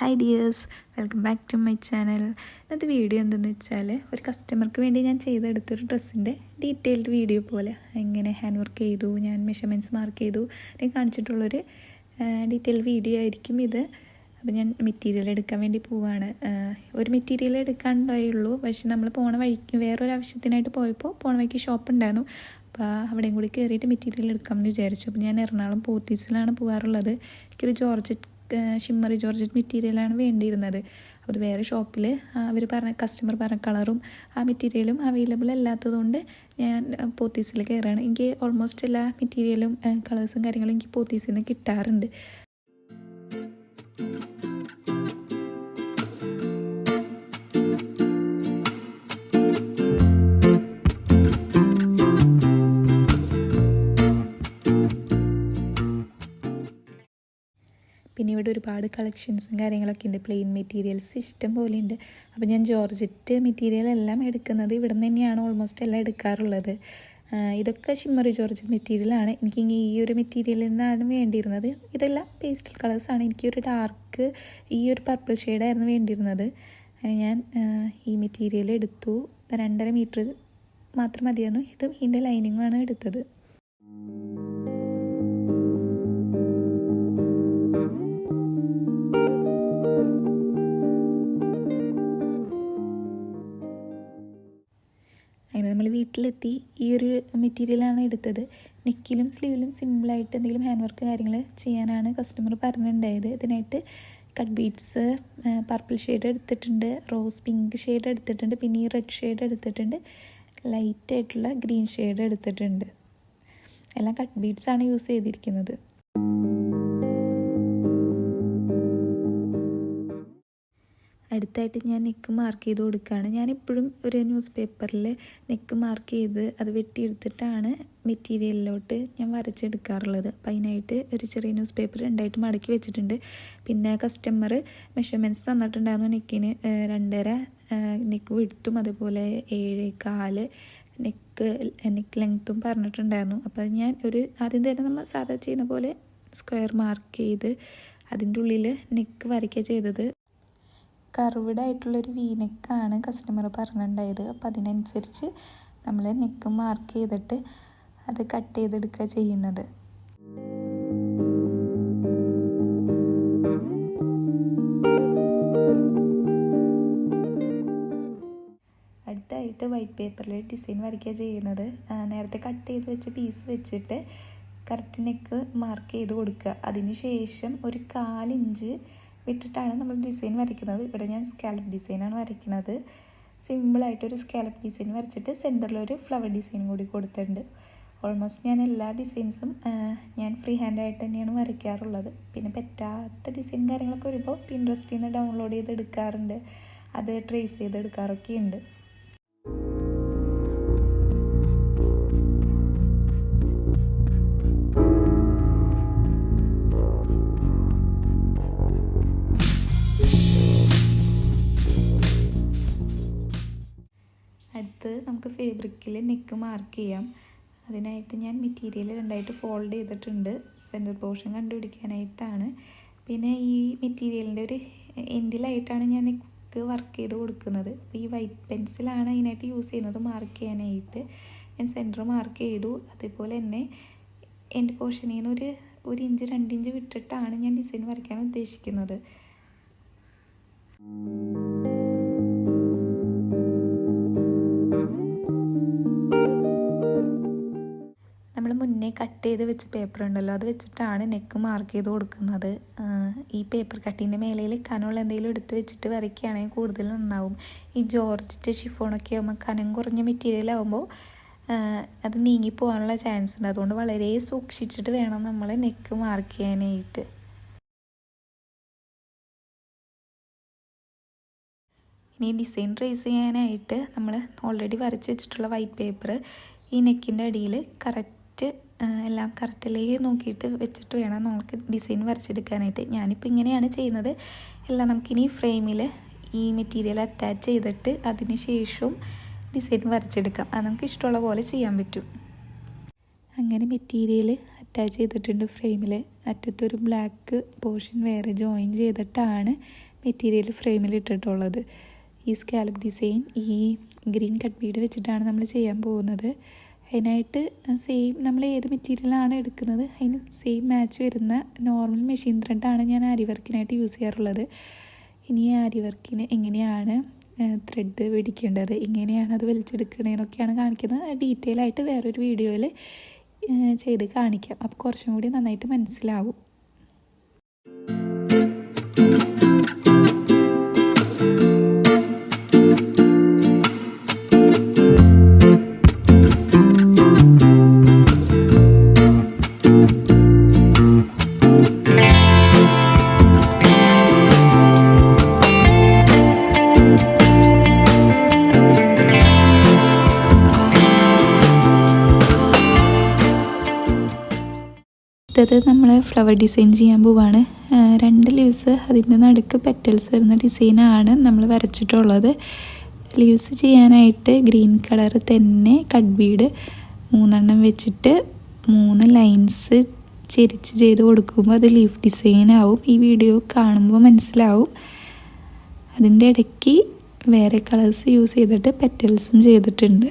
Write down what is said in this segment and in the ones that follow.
Hi dears welcome back to my channel ഇന്നത്തെ video എന്തെന്ന് വെച്ചാൽ ഒരു കസ്റ്റമർക്ക് വേണ്ടി ഞാൻ ചെയ്തെടുത്തൊരു ഡ്രസ്സിന്റെ ഡീറ്റെയിൽഡ് വീഡിയോ പോലെ. എങ്ങനെ ഹാൻഡ് വർക്ക് ചെയ്തു ഞാൻ മെഷർമെന്റ്സ് മാർക്ക് ചെയ്തു. ഞാൻ കാണിച്ചിട്ടുള്ളൊരു ഡീറ്റെയിൽ വീഡിയോ ആയിരിക്കും ഇത്. അപ്പോൾ ഞാൻ മെറ്റീരിയൽ എടുക്കാൻ വേണ്ടി പോവാണ്. ഒരു മെറ്റീരിയൽ എടുക്കാണ്ടായുള്ളൂ പക്ഷെ നമ്മൾ പോണ വഴിക്ക് വേറൊരു ആവശ്യത്തിനായിട്ട് പോയപ്പോൾ പോണ വഴിക്ക് ഷോപ്പ് ഉണ്ടായിരുന്നു. അപ്പോൾ അവിടെയും കൂടി കയറിയിട്ട് മെറ്റീരിയൽ എടുക്കാമെന്ന് വിചാരിച്ചു. അപ്പോൾ ഞാൻ എറണാകുളം പോത്തീസിലാണ് പോകാറുള്ളത് എനിക്കൊരു ജോർജറ്റ് ഷിമ്മറി ജോർജറ്റ് മെറ്റീരിയലാണ് വേണ്ടിയിരുന്നത്. അപ്പോൾ വേറെ ഷോപ്പിൽ അവർ പറഞ്ഞ കസ്റ്റമർ പറഞ്ഞ കളറും ആ മെറ്റീരിയലും അവൈലബിൾ അല്ലാത്തതുകൊണ്ട് ഞാൻ പോത്തീസിൽ കയറുകയാണ് എനിക്ക് ഓൾമോസ്റ്റ് എല്ലാ മെറ്റീരിയലും കളേഴ്സും കാര്യങ്ങളും എനിക്ക് പോത്തീസിൽ നിന്ന് കിട്ടാറുണ്ട്. ഇവിടെ ഒരുപാട് കളക്ഷൻസും കാര്യങ്ങളൊക്കെ ഉണ്ട്. പ്ലെയിൻ മെറ്റീരിയൽസ് ഇഷ്ടം പോലെ ഉണ്ട്. അപ്പോൾ ഞാൻ ജോർജറ്റ് മെറ്റീരിയൽ എല്ലാം എടുക്കുന്നത് ഇവിടെ നിന്ന് തന്നെയാണ് ഓൾമോസ്റ്റ് എല്ലാം എടുക്കാറുള്ളത്. ഇതൊക്കെ ഷിമ്മറി ജോർജ് മെറ്റീരിയലാണ് എനിക്ക് ഈ ഒരു മെറ്റീരിയലിൽ നിന്നാണ് വേണ്ടിയിരുന്നത്. ഇതെല്ലാം പേസ്റ്റൽ കളേഴ്സാണ് എനിക്കൊരു ഡാർക്ക് ഈ ഒരു പർപ്പിൾ ഷെയ്ഡായിരുന്നു വേണ്ടിയിരുന്നത്. ഞാൻ ഈ മെറ്റീരിയൽ എടുത്തു. രണ്ടര മീറ്റർ മാത്രം മതിയായിരുന്നു. ഇതും ഇതിന്റെ ലൈനിങ്ങുമാണ് എടുത്തത്. വീട്ടിലെത്തി ഈ ഒരു മെറ്റീരിയലാണ് എടുത്തത്. നെക്കിലും സ്ലീവിലും സിമ്പിളായിട്ട് എന്തെങ്കിലും ഹാൻഡ് വർക്ക് കാര്യങ്ങൾ ചെയ്യാനാണ് കസ്റ്റമർ പറഞ്ഞിട്ടുണ്ടായത്. ഇതിനായിട്ട് കട്ട് ബീഡ്സ് പർപ്പിൾ ഷെയ്ഡ് എടുത്തിട്ടുണ്ട് റോസ് പിങ്ക് ഷെയ്ഡ് എടുത്തിട്ടുണ്ട് പിന്നെ ഈ റെഡ് ഷെയ്ഡ് എടുത്തിട്ടുണ്ട്. ലൈറ്റ് ആയിട്ടുള്ള ഗ്രീൻ ഷെയ്ഡ് എടുത്തിട്ടുണ്ട്. എല്ലാം കട്ട് ബീഡ്സ് ആണ് യൂസ് ചെയ്തിരിക്കുന്നത്. അടുത്തായിട്ട് ഞാൻ നെക്ക് മാർക്ക് ചെയ്ത് കൊടുക്കുകയാണ്. ഞാനിപ്പോഴും ഒരു ന്യൂസ് പേപ്പറിൽ നെക്ക് മാർക്ക് ചെയ്ത് അത് വെട്ടിയെടുത്തിട്ടാണ് മെറ്റീരിയലിലോട്ട് ഞാൻ വരച്ചെടുക്കാറുള്ളത്. അപ്പം അതിനായിട്ട് ഒരു ചെറിയ ന്യൂസ് പേപ്പർ രണ്ടായിട്ട് മടക്കി വെച്ചിട്ടുണ്ട്. പിന്നെ കസ്റ്റമർ മെഷർമെന്റ്സ് തന്നിട്ടുണ്ടായിരുന്നു നെക്കിന് രണ്ടര നെക്ക് വിടുത്തും അതുപോലെ ഏഴ് കാൽ നെക്ക് നെക്ക് ലെങ്ത്തും പറഞ്ഞിട്ടുണ്ടായിരുന്നു. അപ്പോൾ ഞാൻ ഒരു ആദ്യം തന്നെ നമ്മൾ സാധാ ചെയ്യുന്ന പോലെ സ്ക്വയർ മാർക്ക് ചെയ്ത് അതിന്റെ ഉള്ളിൽ നെക്ക് വരയ്ക്കുക ചെയ്തത്. കർവ്ഡ് ആയിട്ടുള്ളൊരു വി നെക്കാണ് കസ്റ്റമർ പറഞ്ഞിട്ടുണ്ടായത്. അപ്പം അതിനനുസരിച്ച് നമ്മൾ നെക്ക് മാർക്ക് ചെയ്തിട്ട് അത് കട്ട് ചെയ്തെടുക്കുക ചെയ്യുന്നത്. അടുത്തായിട്ട് വൈറ്റ് പേപ്പറിൽ ഡിസൈൻ വരയ്ക്കുക ചെയ്യുന്നത്. നേരത്തെ കട്ട് ചെയ്ത് വെച്ച പീസ് വെച്ചിട്ട് കറക്റ്റ് നെക്ക് മാർക്ക് ചെയ്ത് കൊടുക്കുക. അതിന് ശേഷം ഒരു കാലിഞ്ച് വിട്ടിട്ടാണ് നമ്മൾ ഡിസൈൻ വരയ്ക്കുന്നത്. ഇവിടെ ഞാൻ സ്കാലപ്പ് ഡിസൈനാണ് വരയ്ക്കുന്നത്. സിമ്പിളായിട്ടൊരു സ്കാലപ്പ് ഡിസൈൻ വരച്ചിട്ട് സെന്ററിൽ ഒരു ഫ്ലവർ ഡിസൈൻ കൂടി കൊടുത്തിട്ടുണ്ട്. ഓൾമോസ്റ്റ് ഞാൻ എല്ലാ ഡിസൈൻസും ഞാൻ ഫ്രീ ഹാൻഡായിട്ട് തന്നെയാണ് വരയ്ക്കാറുള്ളത്. പിന്നെ പറ്റാത്ത ഡിസൈൻ കാര്യങ്ങളൊക്കെ വരുമ്പോൾ പിൻട്രസ്റ്റിൽ നിന്ന് ഡൗൺലോഡ് ചെയ്ത് എടുക്കാറുണ്ട് അത് ട്രേസ് ചെയ്തെടുക്കാറൊക്കെ ഉണ്ട് നമുക്ക് ഫേബ്രിക്കിൽ നെക്ക് മാർക്ക് ചെയ്യാം. അതിനായിട്ട് ഞാൻ മെറ്റീരിയൽ രണ്ടായിട്ട് ഫോൾഡ് ചെയ്തിട്ടുണ്ട്. സെന്റർ പോർഷൻ കണ്ടുപിടിക്കാനായിട്ടാണ്. പിന്നെ ഈ മെറ്റീരിയലിന്റെ ഒരു എൻഡിലായിട്ടാണ് ഞാൻ നെക്ക് വർക്ക് ചെയ്ത് കൊടുക്കുന്നത്. അപ്പോൾ ഈ വൈറ്റ് പെൻസിലാണ് അതിനായിട്ട് യൂസ് ചെയ്യുന്നത് മാർക്ക് ചെയ്യാനായിട്ട്. ഞാൻ സെന്റർ മാർക്ക് ചെയ്തു. അതേപോലെ തന്നെ എന്റെ പോർഷനിൽ നിന്ന് ഒരു ഒരു ഇഞ്ച് രണ്ട് ഇഞ്ച് വിട്ടിട്ടാണ് ഞാൻ ഡിസൈൻ വരയ്ക്കാൻ ഉദ്ദേശിക്കുന്നത്. Thank മുന്നേ കട്ട് ചെയ്ത് വെച്ച പേപ്പർ ഉണ്ടല്ലോ അത് വെച്ചിട്ടാണ് നെക്ക് മാർക്ക് ചെയ്ത് കൊടുക്കുന്നത്. ഈ പേപ്പർ കട്ടിന്റെ മേലയിൽ കനമുള്ള എന്തെങ്കിലും എടുത്ത് വെച്ചിട്ട് വരയ്ക്കുകയാണെങ്കിൽ കൂടുതൽ നന്നാവും. ഈ ജോർജറ്റ് ഷിഫോണൊക്കെ ആകുമ്പോൾ കനം കുറഞ്ഞ മെറ്റീരിയൽ ആകുമ്പോൾ അത് നീങ്ങി പോകാനുള്ള ചാൻസ് ഉണ്ട്. അതുകൊണ്ട് വളരെ സൂക്ഷിച്ചിട്ട് വേണം നമ്മൾ നെക്ക് മാർക്ക് ചെയ്യാനായിട്ട്. ഇനി ഡിസൈൻ ട്രേസ് ചെയ്യാനായിട്ട് നമ്മൾ ഓൾറെഡി വരച്ച് വെച്ചിട്ടുള്ള വൈറ്റ് പേപ്പർ ഈ നെക്കിന്റെ അടിയിൽ കറക്റ്റ് എല്ലാം കറക്റ്റിലേ നോക്കിയിട്ട് വെച്ചിട്ട് വേണം നമുക്ക് ഡിസൈൻ വരച്ചെടുക്കാനായിട്ട്. ഞാനിപ്പോൾ ഇങ്ങനെയാണ് ചെയ്യുന്നത്. എല്ലാം നമുക്കിനി ഫ്രെയിമിൽ ഈ മെറ്റീരിയൽ അറ്റാച്ച് ചെയ്തിട്ട് അതിന് ശേഷവും ഡിസൈൻ വരച്ചെടുക്കാം. അത് നമുക്ക് ഇഷ്ടമുള്ള പോലെ ചെയ്യാൻ പറ്റും. അങ്ങനെ മെറ്റീരിയൽ അറ്റാച്ച് ചെയ്തിട്ടുണ്ട് ഫ്രെയിമിൽ അറ്റത്തൊരു ബ്ലാക്ക് പോർഷൻ വേറെ ജോയിൻ ചെയ്തിട്ടാണ് മെറ്റീരിയൽ ഫ്രെയിമിൽ ഇട്ടിട്ടുള്ളത്. ഈ സ്കാലപ്പ് ഡിസൈൻ ഈ ഗ്രീൻ കട്ട് ബീഡ് വെച്ചിട്ടാണ് നമ്മൾ ചെയ്യാൻ പോകുന്നത്. അതിനായിട്ട് സെയിം നമ്മൾ ഏത് മെറ്റീരിയലാണ് എടുക്കുന്നത്? അതിന് സെയിം മാച്ച് വരുന്ന നോർമൽ മെഷീൻ ത്രെഡാണ് ഞാൻ ആരി വർക്കിനായിട്ട് യൂസ് ചെയ്യാറുള്ളത്. ഇനി ആരി വർക്കിന് എങ്ങനെയാണ് ത്രെഡ് പിടിക്കേണ്ടത് എങ്ങനെയാണ് അത് വലിച്ചെടുക്കണേന്നൊക്കെയാണ് കാണിക്കുന്നത്. ഡീറ്റെയിൽ ആയിട്ട് വേറൊരു വീഡിയോയിൽ ചെയ്ത് കാണിക്കാം. അപ്പോൾ കുറച്ചും കൂടി നന്നായിട്ട് മനസ്സിലാവും. അടുത്തത് നമ്മൾ ഫ്ലവർ ഡിസൈൻ ചെയ്യാൻ പോവാണ്. രണ്ട് ലീവ്സ് അതിന്റെ നടുക്ക് പെറ്റൽസ് വരുന്ന ഡിസൈനാണ് നമ്മൾ വരച്ചിട്ടുള്ളത്. ലീവ്സ് ചെയ്യാനായിട്ട് ഗ്രീൻ കളർ തന്നെ കട്ട് ബീഡ് മൂന്നെണ്ണം വെച്ചിട്ട് മൂന്ന് ലൈൻസ് ചിരിച്ച് ചെയ്ത് കൊടുക്കുമ്പോൾ അത് ലീഫ് ഡിസൈൻ ആവും. ഈ വീഡിയോ കാണുമ്പോൾ മനസ്സിലാവും. അതിന്റെ ഇടയ്ക്ക് വേറെ കളേഴ്സ് യൂസ് ചെയ്തിട്ട് പെറ്റൽസും ചെയ്തിട്ടുണ്ട്.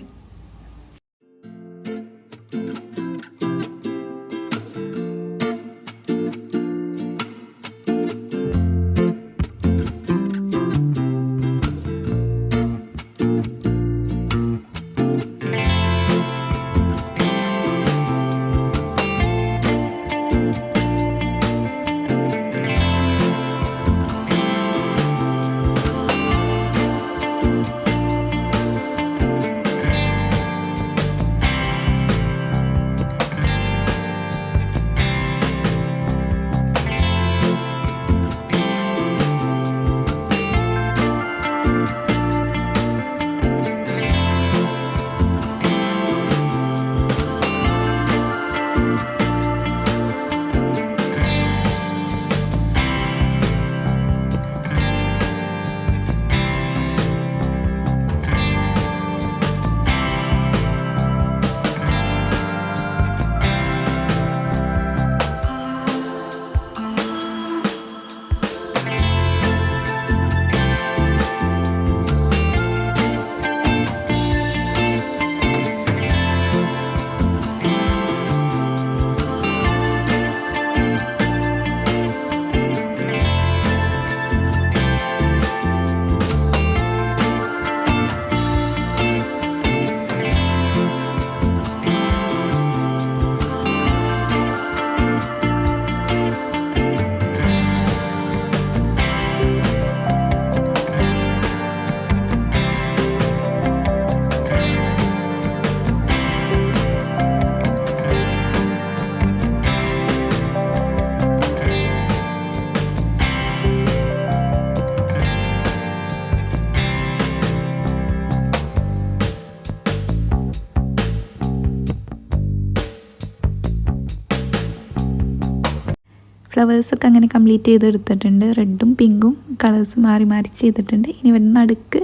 ഫ്ലവേഴ്സൊക്കെ അങ്ങനെ കംപ്ലീറ്റ് ചെയ്തെടുത്തിട്ടുണ്ട്. റെഡും പിങ്കും കളേഴ്സ് മാറി മാറി ചെയ്തിട്ടുണ്ട്. ഇനി വരുന്ന നടുക്ക്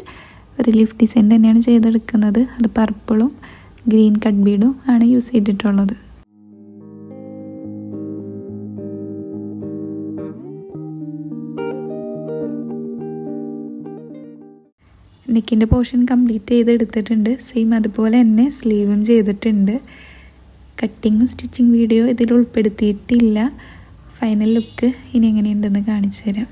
ഒരു ലീഫ് ഡിസൈൻ തന്നെയാണ് ചെയ്തെടുക്കുന്നത്. അത് പർപ്പിളും ഗ്രീൻ കട്ട് ബീഡും ആണ് യൂസ് ചെയ്തിട്ടുള്ളത്. നെക്കിന്റെ പോർഷൻ കംപ്ലീറ്റ് ചെയ്തെടുത്തിട്ടുണ്ട്. സെയിം അതുപോലെ തന്നെ സ്ലീവും ചെയ്തിട്ടുണ്ട്. കട്ടിങ്ങും സ്റ്റിച്ചിങ് വീഡിയോ ഇതിൽ ഉൾപ്പെടുത്തിയിട്ടില്ല. ഫൈനൽ ലുക്ക് ഇനി എങ്ങനെയുണ്ടെന്ന് കാണിച്ചു തരാം